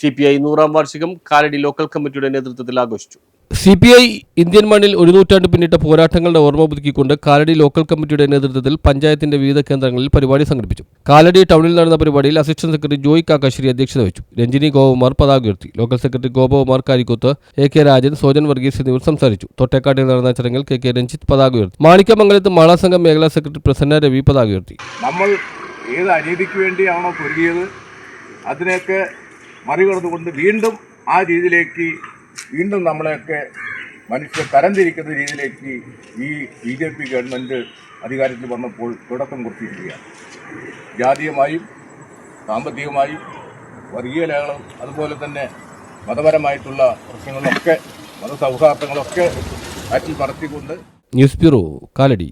C P I നൂറാം വാർഷികം Kalady local കമ്മിറ്റിയുടെ നേതൃത്വത്തിൽ ആഘോഷിച്ചു. സി പി ഐ ഇന്ത്യൻ മണ്ണിൽ ഒരു നൂറ്റാണ്ട് പിന്നിട്ട പോരാട്ടങ്ങളുടെ ഓർമ്മ പുതുക്കിക്കൊണ്ട് കാലടി ലോക്കൽ കമ്മിറ്റിയുടെ നേതൃത്വത്തിൽ പഞ്ചായത്തിന്റെ വിവിധ കേന്ദ്രങ്ങളിൽ പരിപാടി സംഘടിപ്പിച്ചു. കാലടി ടൗണിൽ നടന്ന പരിപാടിയിൽ അസിസ്റ്റന്റ് സെക്രട്ടറി ജോയ് കാക്കാശ്ശേരി അധ്യക്ഷത വഹിച്ചു. രഞ്ജിനി ഗോപകുമാർ പതാക ഉയർത്തി. Local secretary Gopakumar Karikkuth A K Rajan Sojan Varghese എന്നിവർ സംസാരിച്ചു. തൊട്ടേക്കാട്ടിൽ നടന്ന ചടങ്ങിൽ കെ കെ രഞ്ജിത്ത് പതാക ഉയർത്തി. മാണിക്യമംഗലത്ത് മാള സംഘം മേഖലാ സെക്രട്ടറി പ്രസന്ന രവി പതാക ഉയർത്തി. നമ്മൾ ഏത് അനീതിക്ക് വേണ്ടിയാണോ പൊരുതിയത് അതിനെയൊക്കെ മറികടന്നുകൊണ്ട് വീണ്ടും ആ രീതിയിലേക്ക് വീണ്ടും നമ്മളെയൊക്കെ മനുഷ്യ തരംതിരിക്കുന്ന രീതിയിലേക്ക് ഈ ബി ജെ പി ഗവൺമെന്റ് അധികാരത്തിൽ വന്നപ്പോൾ തുടക്കം കുറിച്ചിരിക്കുകയാണ്. ജാതീയമായും സാമ്പത്തികമായും വർഗീയ ലഹളം അതുപോലെ തന്നെ മതപരമായിട്ടുള്ള പ്രശ്നങ്ങളൊക്കെ മതസൗഹാർദ്ദങ്ങളൊക്കെ അറ്റിൽ പറത്തിക്കൊണ്ട് ന്യൂസ് ബ്യൂറോ കാലടി.